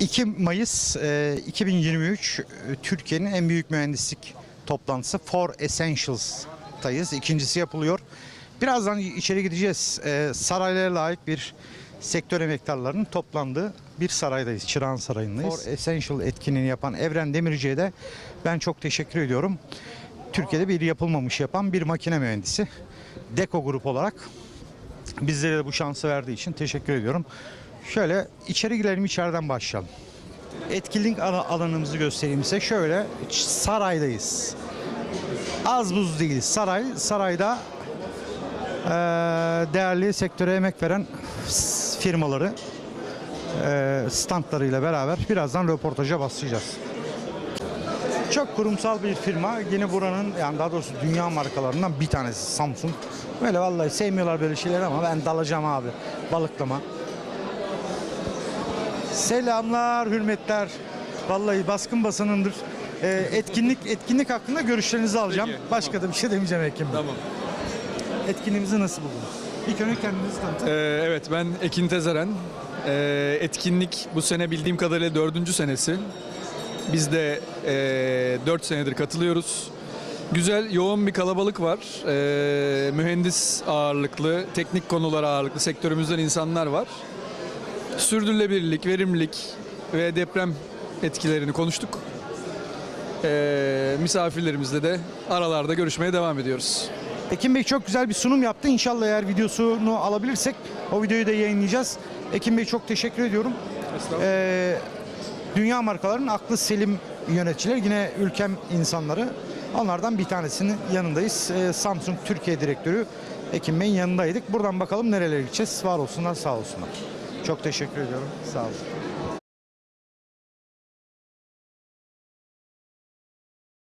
2 Mayıs e, 2023 e, Türkiye'nin en büyük mühendislik toplantısı For Essentials'tayız. İkincisi yapılıyor. Birazdan içeri gideceğiz. E, saraylara layık bir sektör emektarlarının toplandığı bir saraydayız. Çırağan Sarayı'ndayız. For Essential etkinliğini yapan Evren Demirci'ye de ben çok teşekkür ediyorum. Türkiye'de bir yapılmamış yapan bir makine mühendisi. Deko Grup olarak bizlere de bu şansı verdiği için teşekkür ediyorum. Şöyle içeri girelim içeriden başlayalım. Etkinlik ala- alanımızı göstereyim size. Şöyle saraydayız. Az buz değil. Saray, sarayda eee, değerli sektöre emek veren firmaları eee, standlarıyla beraber birazdan röportaja başlayacağız. Çok kurumsal bir firma. Yine buranın yani daha doğrusu dünya markalarından bir tanesi Samsung. Böyle vallahi sevmiyorlar böyle şeyler ama ben dalacağım abi. Balıklama. Selamlar, hürmetler. Vallahi baskın basınındır. Ee, etkinlik etkinlik hakkında görüşlerinizi alacağım. Peki, Başka da bir şey demeyeceğim Ekim. Tamam. Etkinliğimizi nasıl buldunuz? İlk önce kendinizi tanıtın. Ee, evet ben Ekin Tezeren. Ee, etkinlik bu sene bildiğim kadarıyla dördüncü senesi. Biz de ee, dört senedir katılıyoruz. Güzel, yoğun bir kalabalık var. Ee, mühendis ağırlıklı, teknik konular ağırlıklı sektörümüzden insanlar var. Sürdürülebilirlik, verimlilik ve deprem etkilerini konuştuk. Ee, misafirlerimizle de aralarda görüşmeye devam ediyoruz. Ekim Bey çok güzel bir sunum yaptı. İnşallah eğer videosunu alabilirsek o videoyu da yayınlayacağız. Ekim Bey çok teşekkür ediyorum. Ee, dünya markalarının aklı selim yöneticiler yine ülkem insanları. Onlardan bir tanesinin yanındayız. Ee, Samsung Türkiye Direktörü Ekim Bey'in yanındaydık. Buradan bakalım nerelere gideceğiz. Var olsunlar sağ olsunlar. Çok teşekkür ediyorum. Sağ olun.